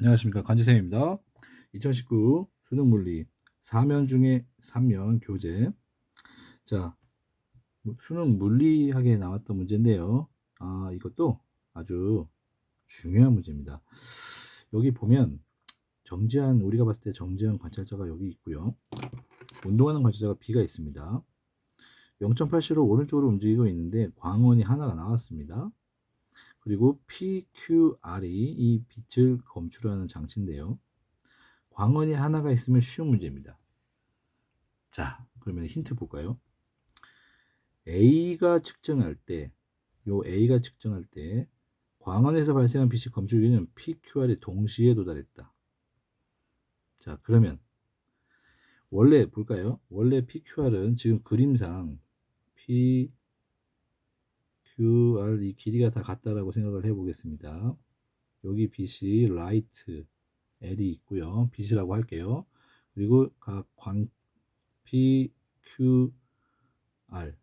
안녕하십니까 관지쌤입니다. 2019 수능물리 4면 중에 3면 교재 자뭐 수능 물리학에 나왔던 문제인데요. 아 이것도 아주 중요한 문제입니다. 여기 보면 정지한 우리가 봤을 때 정지한 관찰자가 여기 있고요. 운동하는 관찰자가 B가 있습니다. 0.8C로 오른쪽으로 움직이고 있는데 광원이 하나가 나왔습니다. 그리고 PQR이 이 빛을 검출하는 장치인데요. 광원이 하나가 있으면 쉬운 문제입니다. 자, 그러면 힌트 볼까요? A가 측정할 때, 요 A가 측정할 때 광원에서 발생한 빛이 검출기는 PQR에 동시에 도달했다. 자, 그러면 원래 볼까요? 원래 PQR은 지금 그림상 P QR 이 길이가 다 같다라고 생각을 해보겠습니다. 여기 빛이 라이트 L이 있고요. 빛이라고 할게요. 그리고 각 광 P, Q, R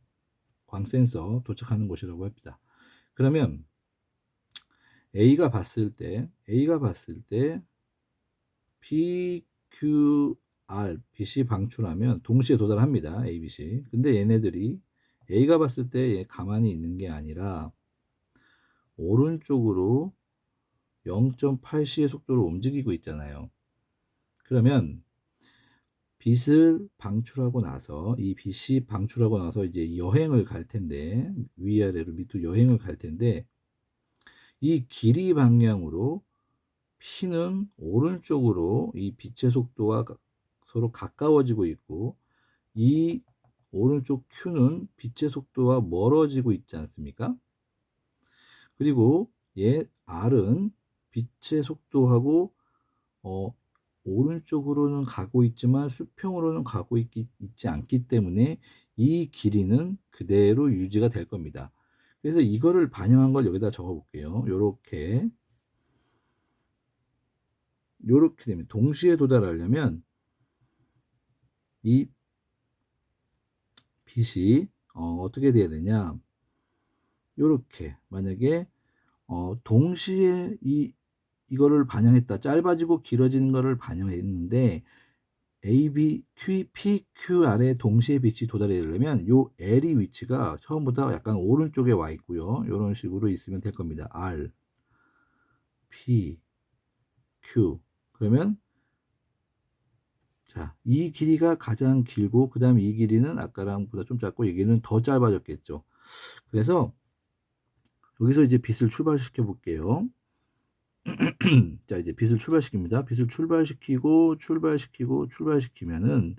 광 센서 도착하는 곳이라고 합니다. 그러면 A가 봤을 때 A가 봤을 때 P, Q, R 빛이 방출하면 동시에 도달합니다. A, B, C. 근데 얘네들이 A가 봤을 때 가만히 있는 게 아니라 오른쪽으로 0.8c의 속도로 움직이고 있잖아요. 그러면 빛을 방출하고 나서 이 빛이 방출하고 나서 이제 여행을 갈 텐데 위아래로 밑으로 여행을 갈 텐데 이 길이 방향으로 P는 오른쪽으로 이 빛의 속도와 서로 가까워지고 있고 이 오른쪽 Q는 빛의 속도와 멀어지고 있지 않습니까? 그리고 얘 R은 빛의 속도하고 어, 오른쪽으로는 가고 있지만 수평으로는 가고 있기, 있지 않기 때문에 이 길이는 그대로 유지가 될 겁니다. 그래서 이거를 반영한 걸 여기다 적어 볼게요. 요렇게 요렇게 되면 동시에 도달하려면 이 빛이 어, 떻게 돼야 되냐? 요렇게 만약에 어, 동시에 이 이거를 반영했다. 짧아지고 길어지는 거를 반영했는데 A, B, Q, P, Q, R에 동시에 빛이 도달하려면 요 L이 위치가 처음보다 약간 오른쪽에 와 있고요. 이런 식으로 있으면 될 겁니다. R, P, Q. 그러면 자, 이 길이가 가장 길고 그 다음에 이 길이는 아까랑보다 좀 작고 여기는 더 짧아졌겠죠. 그래서 여기서 이제 빛을 출발시켜 볼게요. 자, 이제 빛을 출발시킵니다. 빛을 출발시키고 출발시키고 출발시키면은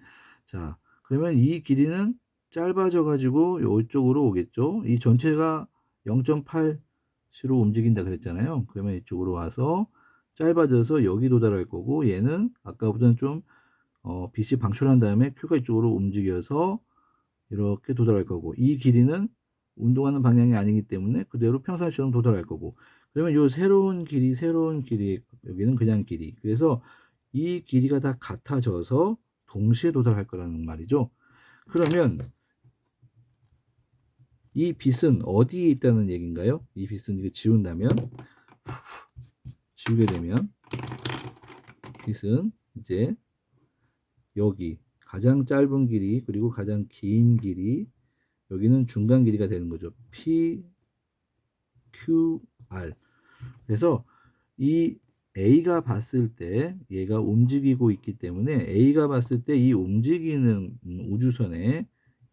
자, 그러면 이 길이는 짧아져 가지고 이쪽으로 오겠죠. 이 전체가 0.8c로 움직인다 그랬잖아요. 그러면 이쪽으로 와서 짧아져서 여기 도달할 거고 얘는 아까보다는 좀 어, 빛이 방출한 다음에 Q가 이쪽으로 움직여서 이렇게 도달할 거고 이 길이는 운동하는 방향이 아니기 때문에 그대로 평상시처럼 도달할 거고 그러면 이 새로운 길이 새로운 길이 여기는 그냥 길이 그래서 이 길이가 다 같아져서 동시에 도달할 거라는 말이죠 그러면 이 빛은 어디에 있다는 얘기인가요? 이 빛은 이거 지운다면 지우게 되면 빛은 이제 여기 가장 짧은 길이 그리고 가장 긴 길이 여기는 중간 길이가 되는 거죠. P, Q, R. 그래서 이 A가 봤을 때 얘가 움직이고 있기 때문에 A가 봤을 때 이 움직이는 우주선의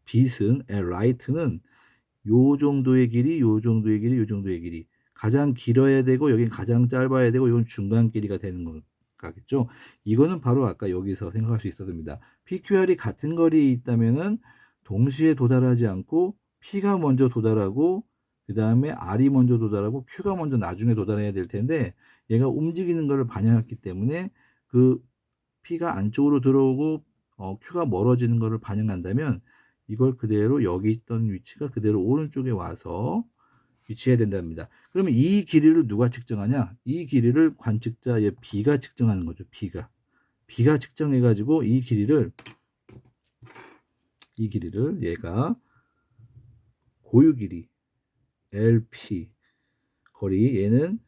빛은 라이트는 요 정도의 길이, 요 정도의 길이, 요 정도의 길이 가장 길어야 되고 여긴 가장 짧아야 되고 이건 중간 길이가 되는 거 가겠죠. 이거는 바로 아까 여기서 생각할 수 있었습니다. PQR이 같은 거리에 있다면은 동시에 도달하지 않고 P가 먼저 도달하고 그 다음에 R이 먼저 도달하고 Q가 먼저 나중에 도달해야 될 텐데 얘가 움직이는 것을 반영했기 때문에 그 P가 안쪽으로 들어오고 어, Q가 멀어지는 것을 반영한다면 이걸 그대로 여기 있던 위치가 그대로 오른쪽에 와서 위치해야 된답니다. 그러면 이 길이를 누가 측정하냐? 이 길이를 관측자의 B가 측정하는 거죠. B가. B가 측정해 가지고 이 길이를 이 길이를 얘가 고유 길이 LP 거리 얘는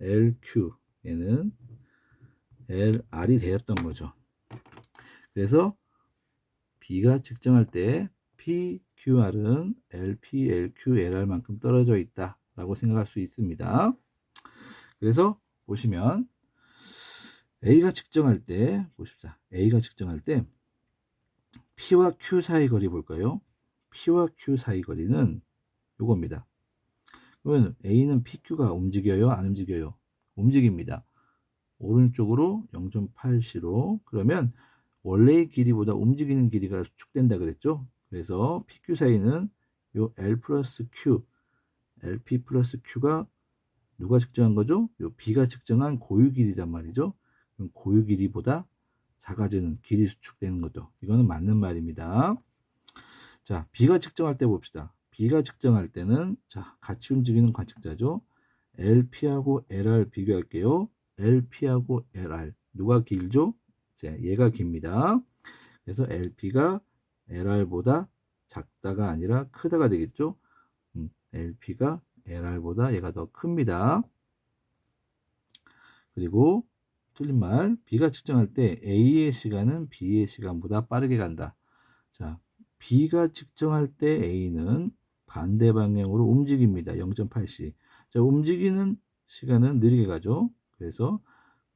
LQ 얘는 LR이 되었던 거죠. 그래서 B가 측정할 때 PQR은 LP, LQ, LR만큼 떨어져 있다 라고 생각할 수 있습니다. 그래서 보시면 A가 측정할 때 보십시다. A가 측정할 때 P와 Q 사이 거리 볼까요? P와 Q 사이 거리는 요겁니다. 그러면 A는 PQ가 움직여요? 안 움직여요? 움직입니다. 오른쪽으로 0.8c로 그러면 원래의 길이보다 움직이는 길이가 축된다 그랬죠? 그래서 PQ 사이는 요 L 플러스 Q, LP 플러스 Q가 누가 측정한 거죠? 요 B가 측정한 고유 길이란 말이죠. 그럼 고유 길이보다 작아지는 길이 수축되는 것도 이거는 맞는 말입니다. 자, B가 측정할 때 봅시다. B가 측정할 때는 자, 같이 움직이는 관측자죠. LP하고 LR 비교할게요. LP하고 LR 누가 길죠? 자, 얘가 깁니다. 그래서 LP가 LR보다 작다가 아니라 크다가 되겠죠. 음, LP가 LR보다 얘가 더 큽니다. 그리고 틀린 말 B가 측정할 때 A의 시간은 B의 시간보다 빠르게 간다. 자, B가 측정할 때 A는 반대 방향으로 움직입니다. 0.8c. 자, 움직이는 시간은 느리게 가죠. 그래서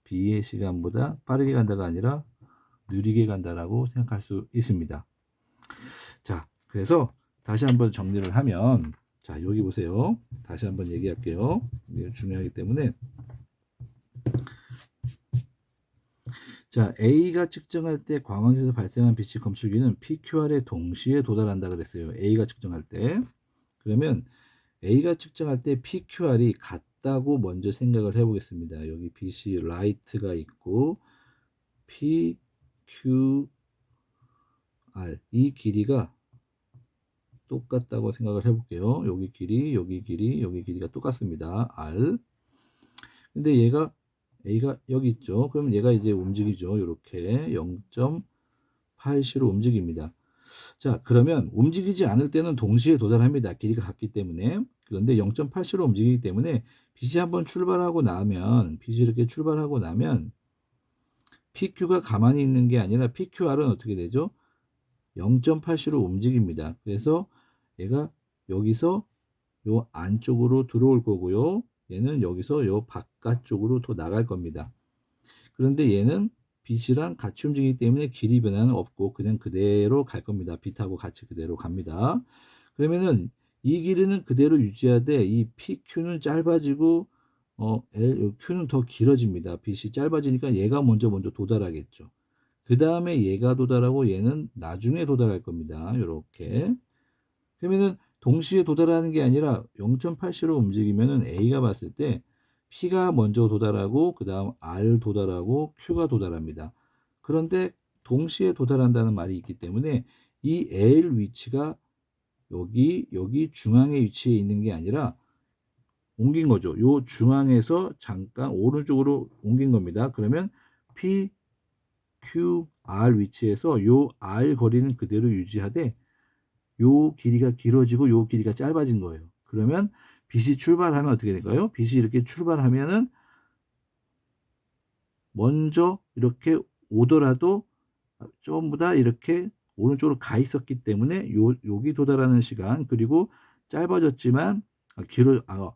B의 시간보다 빠르게 간다가 아니라 느리게 간다라고 생각할 수 있습니다. 자, 그래서 다시 한번 정리를 하면 자, 여기 보세요. 다시 한번 얘기할게요. 이게 중요하기 때문에 자, A가 측정할 때 광원에서 발생한 빛이 검출기는 PQR에 동시에 도달한다 그랬어요. A가 측정할 때. 그러면 A가 측정할 때 PQR이 같다고 먼저 생각을 해 보겠습니다. 여기 빛이 라이트가 있고 PQR 이 길이가 똑같다고 생각을 해볼게요. 여기 길이, 여기 길이, 여기 길이가 똑같습니다. R. 근데 얘가 A가 여기 있죠. 그러면 얘가 이제 움직이죠. 이렇게 0.8c로 움직입니다. 자, 그러면 움직이지 않을 때는 동시에 도달합니다. 길이가 같기 때문에. 그런데 0.8c로 움직이기 때문에 빛이 한번 출발하고 나면, 빛이 이렇게 출발하고 나면, PQ가 가만히 있는 게 아니라 PQR은 어떻게 되죠? 0.8c로 움직입니다. 그래서 얘가 여기서 요 안쪽으로 들어올 거고요. 얘는 여기서 요 바깥쪽으로 더 나갈 겁니다. 그런데 얘는 빛이랑 같이 움직이기 때문에 길이 변화는 없고 그냥 그대로 갈 겁니다. 빛하고 같이 그대로 갑니다. 그러면은 이 길이는 그대로 유지하되 이 PQ는 짧아지고 어 L, Q는 더 길어집니다. 빛이 짧아지니까 얘가 먼저 먼저 도달하겠죠. 그 다음에 얘가 도달하고 얘는 나중에 도달할 겁니다. 이렇게 그러면은 동시에 도달하는 게 아니라 0.8c로 움직이면은 A가 봤을 때 P가 먼저 도달하고 그 다음 R 도달하고 Q가 도달합니다. 그런데 동시에 도달한다는 말이 있기 때문에 이 L 위치가 여기 여기 중앙에 위치해 있는 게 아니라 옮긴 거죠. 요 중앙에서 잠깐 오른쪽으로 옮긴 겁니다. 그러면 P, Q, R 위치에서 요 R 거리는 그대로 유지하되 요 길이가 길어지고 요 길이가 짧아진 거예요. 그러면 빛이 출발하면 어떻게 될까요? 빛이 이렇게 출발하면은 먼저 이렇게 오더라도 전부 다 이렇게 오른쪽으로 가 있었기 때문에 요 여기 도달하는 시간 그리고 짧아졌지만 아, 길어 아,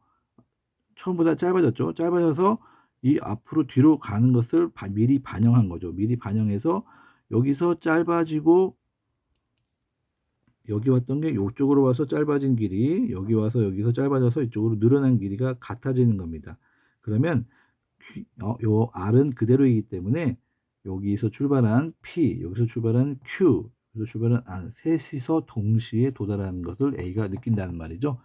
처음보다 짧아졌죠. 짧아져서 이 앞으로 뒤로 가는 것을 미리 반영한 거죠. 미리 반영해서 여기서 짧아지고 여기 왔던 게 이쪽으로 와서 짧아진 길이 여기 와서 여기서 짧아져서 이쪽으로 늘어난 길이가 같아지는 겁니다. 그러면 어, 요 R은 그대로이기 때문에 여기서 출발한 P, 여기서 출발한 Q, 여기서 출발한 R, 셋이서 동시에 도달하는 것을 A가 느낀다는 말이죠.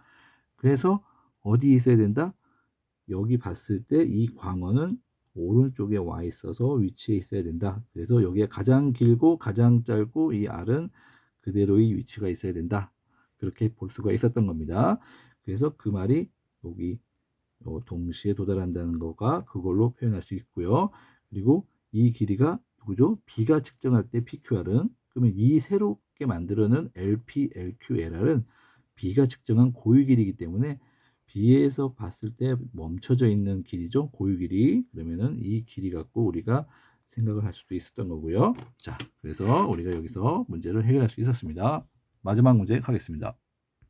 그래서 어디에 있어야 된다? 여기 봤을 때 이 광원은 오른쪽에 와 있어서 위치에 있어야 된다. 그래서 여기에 가장 길고 가장 짧고 이 R은 그대로의 위치가 있어야 된다. 그렇게 볼 수가 있었던 겁니다. 그래서 그 말이 여기 동시에 도달한다는 거가 그걸로 표현할 수 있고요. 그리고 이 길이가 누구죠? B가 측정할 때 PQR은 그러면 이 새롭게 만들어낸 LP, LQ, LR은 B가 측정한 고유 길이기 때문에 B에서 봤을 때 멈춰져 있는 길이죠. 고유 길이. 그러면은 이 길이 갖고 우리가 생각을 할 수도 있었던 거고요. 자, 그래서 우리가 여기서 문제를 해결할 수 있었습니다. 마지막 문제 가겠습니다.